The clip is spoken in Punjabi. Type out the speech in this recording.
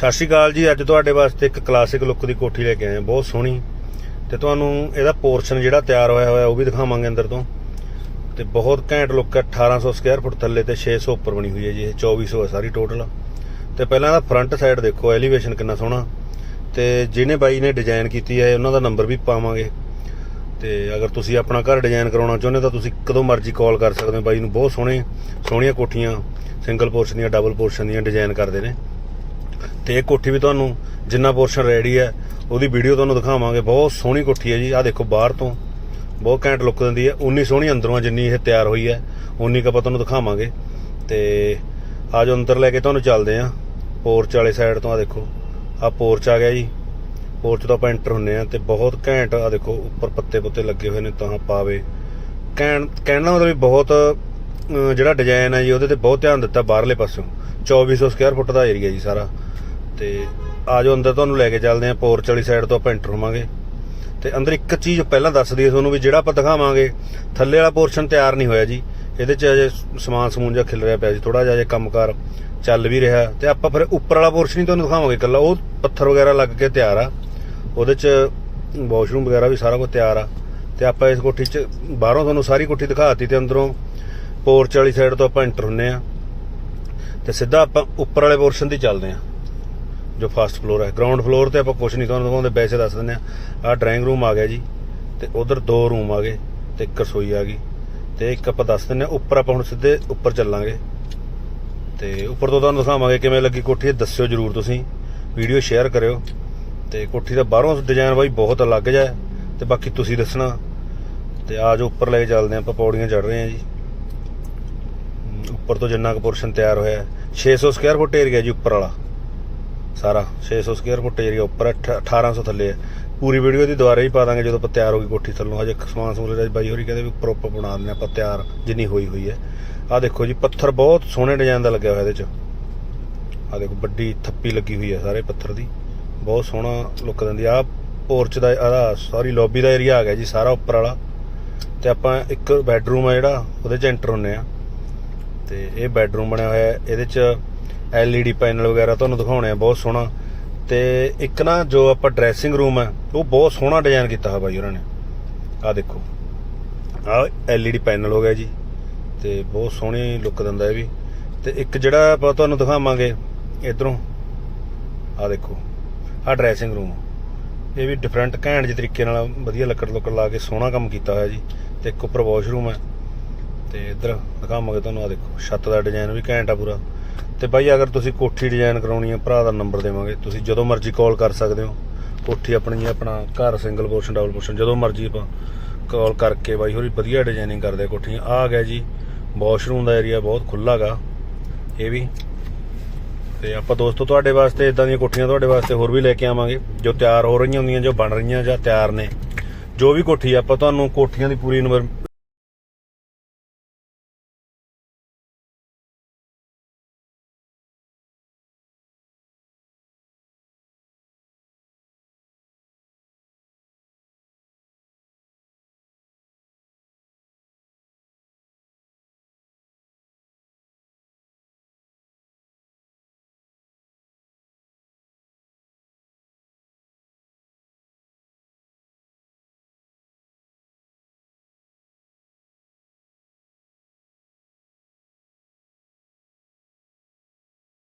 ਸਤਿ ਸ਼੍ਰੀ ਅਕਾਲ ਜੀ, ਅੱਜ ਤੁਹਾਡੇ ਵਾਸਤੇ ਇੱਕ ਕਲਾਸਿਕ ਲੁੱਕ ਦੀ ਕੋਠੀ ਲੈ ਕੇ ਆਏ ਹਾਂ, ਬਹੁਤ ਸੋਹਣੀ। ਤੇ ਤੁਹਾਨੂੰ ਇਹਦਾ ਪੋਰਸ਼ਨ ਜਿਹੜਾ ਤਿਆਰ ਹੋਇਆ ਹੋਇਆ ਉਹ ਵੀ ਦਿਖਾਵਾਂਗੇ ਅੰਦਰ ਤੋਂ। ਤੇ ਬਹੁਤ ਘੈਂਟ ਲੁੱਕ ਹੈ 1800 ਸਕੁਅਰ ਫੁੱਟ ਥੱਲੇ ਤੇ 600 ਉੱਪਰ ਬਣੀ ਹੋਈ ਹੈ ਜੀ, ਇਹ 2400 ਹੈ ਸਾਰੀ ਟੋਟਲ ਤੇ ਪਹਿਲਾਂ ਇਹਦਾ ਫਰੰਟ ਸਾਈਡ ਦੇਖੋ ਐਲੀਵੇਸ਼ਨ ਕਿੰਨਾ ਸੋਹਣਾ। ਤੇ ਜਿਹਨੇ ਬਾਈ ਨੇ ਡਿਜ਼ਾਈਨ ਕੀਤੀ ਹੈ, ਉਹਨਾਂ ਦਾ ਨੰਬਰ ਵੀ ਪਾਵਾਂਗੇ। ਤੇ ਅਗਰ ਤੁਸੀਂ ਆਪਣਾ ਘਰ ਡਿਜ਼ਾਈਨ ਕਰਾਉਣਾ ਚਾਹੁੰਦੇ ਤਾਂ ਤੁਸੀਂ ਕਦੋਂ ਮਰਜ਼ੀ ਕਾਲ ਕਰ ਸਕਦੇ ਹੋ। ਬਾਈ ਨੂੰ ਬਹੁਤ ਸੋਹਣੇ, ਸੋਹਣੀਆਂ ਕੋਠੀਆਂ ਸਿੰਗਲ ਪੋਰਸ਼ਨ ਦੀਆਂ ਡਬਲ ਪੋਰਸ਼ਨ ਦੀਆਂ ਡਿਜ਼ਾਈਨ ਕਰਦੇ ਨੇ। ਤੇ ਇਹ ਕੋਠੀ ਵੀ ਤੁਹਾਨੂੰ ਜਿੰਨਾ ਪੋਰਸ਼ਨ ਰੈਡੀ ਹੈ, ਉਹਦੀ ਵੀਡੀਓ ਤੁਹਾਨੂੰ ਦਿਖਾਵਾਂਗੇ। ਬਹੁਤ ਸੋਹਣੀ ਕੋਠੀ ਹੈ ਜੀ। ਆਹ ਦੇਖੋ ਬਾਹਰ ਤੋਂ। ਬਹੁਤ ਘੈਂਟ ਲੁੱਕ ਦਿੰਦੀ ਹੈ। ਉਨੀ ਸੋਹਣੀ ਅੰਦਰੋਂ ਜਿੰਨੀ ਇਹ ਤਿਆਰ ਹੋਈ ਹੈ। ਉਨੀ ਕੁ ਆਪਾਂ ਤੁਹਾਨੂੰ ਦਿਖਾਵਾਂਗੇ। ਤੇ ਆਜੋ ਅੰਦਰ ਲੈ ਕੇ ਤੁਹਾਨੂੰ ਚੱਲਦੇ ਆਂ ਪੋਰਚ ਵਾਲੇ ਸਾਈਡ ਤੋਂ ਆ ਦੇਖੋ। ਆ ਪੋਰਚ ਆ ਗਿਆ ਜੀ। ਪੋਰਚ ਤੋਂ ਆਪਾਂ ਐਂਟਰ ਹੁੰਨੇ ਆ ਤੇ ਬਹੁਤ ਘੈਂਟ ਆ ਦੇਖੋ, ਉੱਪਰ ਪੱਤੇ ਪੁੱਤੇ ਲੱਗੇ ਹੋਏ ਨੇ ਤਾਂ ਪਾਵੇ। ਕਹਿਣ ਕਹਿਣ ਦਾ ਮਤਲਬ ਵੀ ਬਹੁਤ ਜਿਹੜਾ ਡਿਜ਼ਾਈਨ ਹੈ ਜੀ, ਉਹਦੇ ਤੇ ਬਹੁਤ ਧਿਆਨ ਦਿੱਤਾ ਬਾਹਰਲੇ ਪਾਸਿਓਂ। 2400 ਸਕੁਅਰ ਫੁੱਟ ਦਾ ਏਰੀਆ ਜੀ ਸਾਰਾ। ਤੇ ਆਜੋ ਅੰਦਰ ਤੁਹਾਨੂੰ ਲੈ ਕੇ ਚੱਲਦੇ ਆਂ ਪੋਰਚ ਵਾਲੀ ਸਾਈਡ ਤੋਂ ਆਪਾਂ ਐਂਟਰ ਹੋਵਾਂਗੇ। ਤੇ ਅੰਦਰ ਇੱਕ ਚੀਜ਼ ਪਹਿਲਾਂ ਦੱਸ ਦਈਏ ਤੁਹਾਨੂੰ ਵੀ ਜਿਹੜਾ ਆਪਾਂ ਦਿਖਾਵਾਂਗੇ, ਥੱਲੇ ਵਾਲਾ ਪੋਰਸ਼ਨ ਤਿਆਰ ਨਹੀਂ ਹੋਇਆ ਜੀ। ਇਹਦੇ 'ਚ ਅਜੇ ਸਮਾਨ ਸਮੂਨ ਜਿਹਾ ਖਿਲ ਰਿਹਾ ਪਿਆ ਜੀ ਥੋੜਾ ਜਿਹਾ ਜੇ ਕੰਮਕਾਰ ਚੱਲ ਵੀ ਰਿਹਾ। ਤੇ ਆਪਾਂ ਫਿਰ ਉੱਪਰ ਵਾਲਾ ਪੋਰਸ਼ਨ ਹੀ ਤੁਹਾਨੂੰ ਦਿਖਾਵਾਂਗੇ ਇਕੱਲਾ। ਉਹ ਪੱਥਰ ਵਗੈਰਾ ਲੱਗ ਕੇ ਤਿਆਰ ਆ। ਉਹਦੇ 'ਚ ਵਾਸ਼ਰੂਮ ਵਗੈਰਾ ਵੀ ਸਾਰਾ ਕੁਝ ਤਿਆਰ ਆ। ਤੇ ਆਪਾਂ ਇਸ ਕੋਠੀ 'ਚ ਬਾਹਰੋਂ ਤੁਹਾਨੂੰ ਸਾਰੀ ਕੋਠੀ ਦਿਖਾਤੀ ਤੇ ਅੰਦਰੋਂ ਪੋਰਚ ਵਾਲੀ ਸਾਈਡ ਤੋਂ ਆਪਾਂ ਐਂਟਰ ਹੁੰਨੇ ਆ। ਤੇ ਸਿੱਧਾ ਆਪਾਂ ਉੱਪਰ ਵਾਲੇ ਪੋਰਸ਼ਨ ਦੀ ਚੱਲਦੇ ਆ। ਜੋ ਫਸਟ ਫਲੋਰ ਹੈ। ਗਰਾਊਂਡ ਫਲੋਰ ਤੇ ਆਪਾਂ ਕੁਝ ਨਹੀਂ ਤੁਹਾਨੂੰ ਦਿਖਾਉਂਦੇ, ਵੈਸੇ ਦੱਸ ਦਿੰਦੇ ਆ ਆਹ ਡਰਾਇੰਗ ਰੂਮ ਆ ਗਿਆ ਜੀ, ਤੇ ਉਧਰ ਦੋ ਰੂਮ ਆ ਗਏ, ਤੇ ਇੱਕ ਰਸੋਈ ਆ ਗਈ। ਤੇ ਇੱਕ ਆਪਾਂ ਦੱਸ ਦਿੰਦੇ ਆ ਉੱਪਰ ਆਪਾਂ ਹੁਣ ਸਿੱਧੇ ਉੱਪਰ ਚੱਲਾਂਗੇ। ਤੇ ਉੱਪਰ ਤੋਂ ਤੁਹਾਨੂੰ ਦਿਖਾਵਾਂਗੇ ਕਿਵੇਂ ਲੱਗੀ ਕੋਠੀ ਦੱਸਿਓ ਜਰੂਰ ਤੁਸੀਂ। ਵੀਡੀਓ ਸ਼ੇਅਰ ਕਰਿਓ। ਤੇ ਕੋਠੀ ਦਾ ਬਾਹਰੋਂ ਡਿਜ਼ਾਈਨ ਬਾਈ ਬਹੁਤ ਅਲੱਗ ਜਿਹਾ ਹੈ, ਤੇ ਬਾਕੀ ਤੁਸੀਂ ਦੱਸਣਾ। ਤੇ ਆ ਜੋ ਉੱਪਰ ਲੈ ਕੇ ਚੱਲਦੇ ਹਾਂ, ਆਪਾਂ ਪੌੜੀਆਂ ਚੜ ਰਹੇ ਹਾਂ ਜੀ। ਉੱਪਰ ਤੋਂ ਜਿੰਨਾ ਕੁ ਪੋਰਸ਼ਨ ਤਿਆਰ ਹੋਇਆ ਹੈ। 600 ਸਕੁਅਰ ਫੁੱਟ ਏਰੀਆ ਜੀ ਉੱਪਰ ਵਾਲਾ। ਸਾਰਾ 600 ਸਕੁਅਰ ਫੁੱਟ ਏਰੀਆ ਉੱਪਰ ਹੈ, ਅਠ- 1800 ਥੱਲੇ ਹੈ ਪੂਰੀ ਵੀਡੀਓ ਦੀ ਦੁਬਾਰਾ ਹੀ ਪਾ ਦਾਂਗੇ ਜਦੋਂ ਆਪਾਂ ਤਿਆਰ ਹੋ ਗਈ ਕੋਠੀ ਥੱਲੋਂ। ਹਜੇ ਸਮਾਨ ਸਮੂਨ ਦਾ ਬਾਈ ਹੋਰੀ ਕਹਿੰਦੇ ਵੀ ਪ੍ਰੋਪਰ ਬਣਾ ਦਿੰਦੇ ਆਪਾਂ ਤਿਆਰ ਜਿੰਨੀ ਹੋਈ ਹੋਈ ਹੈ। ਆਹ ਦੇਖੋ ਜੀ ਪੱਥਰ ਬਹੁਤ ਸੋਹਣੇ ਡਿਜ਼ਾਈਨ ਦਾ ਲੱਗਿਆ ਹੋਇਆ ਇਹਦੇ 'ਚ। ਆਹ ਦੇਖੋ ਵੱਡੀ ਥੱਪੀ ਲੱਗੀ ਹੋਈ ਹੈ ਸਾਰੇ ਪੱਥਰ ਦੀ। ਬਹੁਤ ਸੋਹਣਾ ਲੁੱਕ ਦਿੰਦੀ ਆ। ਪੋਰਚ ਦਾ ਆਹ ਸੌਰੀ ਲੌਬੀ ਦਾ ਏਰੀਆ ਆ ਗਿਆ ਜੀ ਸਾਰਾ ਉੱਪਰ ਵਾਲਾ। ਤੇ ਆਪਾਂ ਇੱਕ ਬੈੱਡਰੂਮ ਆ ਜਿਹੜਾ ਉਹਦੇ 'ਚ ਐਂਟਰ ਹੁੰਨੇ ਆ। ਤੇ ਇਹ ਬੈੱਡਰੂਮ ਬਣਿਆ ਹੋਇਆ ਇਹਦੇ 'ਚ LED ਪੈਨਲ ਵਗੈਰਾ ਤੁਹਾਨੂੰ ਦਿਖਾਉਣੇ ਆ, ਬਹੁਤ ਸੋਹਣਾ। ਤੇ ਇੱਕ ਨਾ ਜੋ ਆਪਾਂ ਡਰੈਸਿੰਗ ਰੂਮ ਹੈ ਉਹ ਬਹੁਤ ਸੋਹਣਾ ਡਿਜ਼ਾਈਨ ਕੀਤਾ ਹੋਇਆ ਬਾਈ ਉਹਨਾਂ ਨੇ। ਆਹ ਦੇਖੋ। ਆਹ LED ਪੈਨਲ ਹੋ ਗਿਆ ਜੀ, ਤੇ ਬਹੁਤ ਸੋਹਣੀ ਲੁੱਕ ਦਿੰਦਾ ਇਹ ਵੀ। ਤੇ ਇੱਕ ਜਿਹੜਾ ਆਪਾਂ ਤੁਹਾਨੂੰ ਦਿਖਾਵਾਂਗੇ ਇਧਰੋਂ, ਆਹ ਦੇਖੋ, ਆਹ ਡਰੈਸਿੰਗ ਰੂਮ ਇਹ ਵੀ ਡਿਫਰੈਂਟ ਘੈਂਟ ਜਿਹੇ ਤਰੀਕੇ ਨਾਲ ਵਧੀਆ ਲੱਕੜ ਲੁੱਕੜ ਲਾ ਕੇ ਸੋਹਣਾ ਕੰਮ ਕੀਤਾ ਹੋਇਆ ਜੀ। ਤੇ ਇੱਕ ਉੱਪਰ ਵਾਸ਼ਰੂਮ ਹੈ ਤੇ ਇੱਧਰ ਦਿਖਾਵਾਂਗੇ ਤੁਹਾਨੂੰ ਆ ਦੇਖੋ, ਛੱਤ ਦਾ ਡਿਜ਼ਾਈਨ ਵੀ ਘੈਂਟ ਆ ਪੂਰਾ। ਤੇ ਬਾਈ, ਅਗਰ ਤੁਸੀਂ ਕੋਠੀ ਡਿਜ਼ਾਈਨ ਕਰਾਉਣੀ ਹੈ ਭਰਾ ਦਾ ਨੰਬਰ ਦੇਵਾਂਗੇ। ਤੁਸੀਂ ਜਦੋਂ ਮਰਜ਼ੀ ਕਾਲ ਕਰ ਸਕਦੇ ਹੋ। ਕੋਠੀ ਆਪਣੀ ਆਪਣਾ ਘਰ ਸਿੰਗਲ ਪੋਰਸ਼ਨ ਡਬਲ ਪੋਰਸ਼ਨ ਜਦੋਂ ਮਰਜ਼ੀ ਆਪਾਂ ਕਾਲ ਕਰਕੇ ਬਾਈ ਹੋਰੀ ਵਧੀਆ ਡਿਜ਼ਾਈਨਿੰਗ ਕਰਦੇ ਕੋਠੀਆਂ। ਆ ਗਿਆ ਜੀ ਵਾਸ਼ਰੂਮ ਦਾ ਏਰੀਆ ਬਹੁਤ ਖੁੱਲ੍ਹਾ ਗਾ। ਇਹ ਵੀ। ਤੇ ਆਪਾਂ ਦੋਸਤੋ, ਤੁਹਾਡੇ ਵਾਸਤੇ ਇਦਾਂ ਦੀਆਂ ਕੋਠੀਆਂ ਤੁਹਾਡੇ ਵਾਸਤੇ ਹੋਰ ਵੀ ਲੈ ਕੇ ਆਵਾਂਗੇ। ਜੋ ਤਿਆਰ ਹੋ ਰਹੀਆਂ ਹੁੰਦੀਆਂ, ਜੋ ਬਣ ਰਹੀਆਂ ਜਾਂ ਤਿਆਰ ਨੇ। ਜੋ ਵੀ ਕੋਠੀ ਆਪਾਂ ਤੁਹਾਨੂੰ ਕੋਠੀਆਂ ਦੀ ਪੂਰੀ